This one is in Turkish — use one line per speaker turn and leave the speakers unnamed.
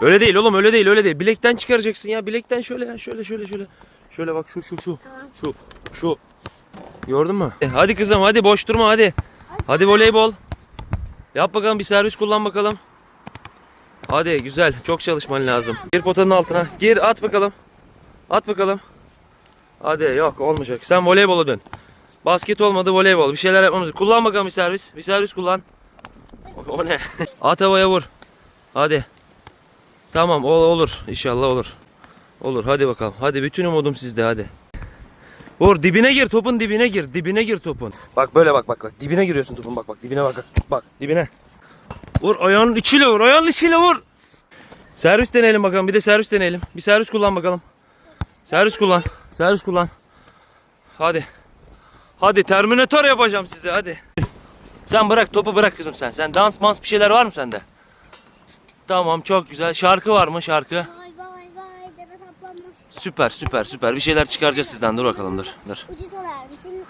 Öyle değil oğlum öyle değil öyle değil. Bilekten çıkaracaksın ya. Bilekten şöyle ya şöyle şöyle şöyle. Şöyle bak şu şu şu. Şu şu. Gördün mü? E, Hadi kızım hadi boş durma hadi. Hadi voleybol. Yap bakalım bir servis kullan bakalım. Hadi güzel. Çok çalışman lazım. Gir potanın altına. Gir at bakalım. At bakalım. Hadi yok olmayacak. Sen voleybola dön. Basket olmadı voleybol. Bir şeyler yapmamız. Kullan bakalım bir servis. Bir servis kullan. O- O ne? At havaya vur. Hadi. Tamam o olur. İnşallah olur. Olur hadi bakalım. Hadi bütün umudum sizde hadi. Vur dibine gir topun dibine gir. Dibine gir topun. Bak böyle bak bak bak. Dibine giriyorsun topun bak bak. Dibine bak. Bak dibine. Vur ayağının içiyle vur. Ayağının içiyle vur. Servis deneyelim bakalım. Bir de servis deneyelim. Bir servis kullan bakalım. Servis kullan. Servis kullan. Hadi. Hadi Terminator yapacağım size hadi. Sen bırak topu bırak kızım sen. Sen dans mans bir şeyler var mı sende? Tamam çok güzel. Şarkı var mı şarkı?
Vay vay vay dede saplanmış.
Süper süper süper. Bir şeyler çıkaracağız sizden. Dur bakalım dur. Dur.
Ucuza vermişsin.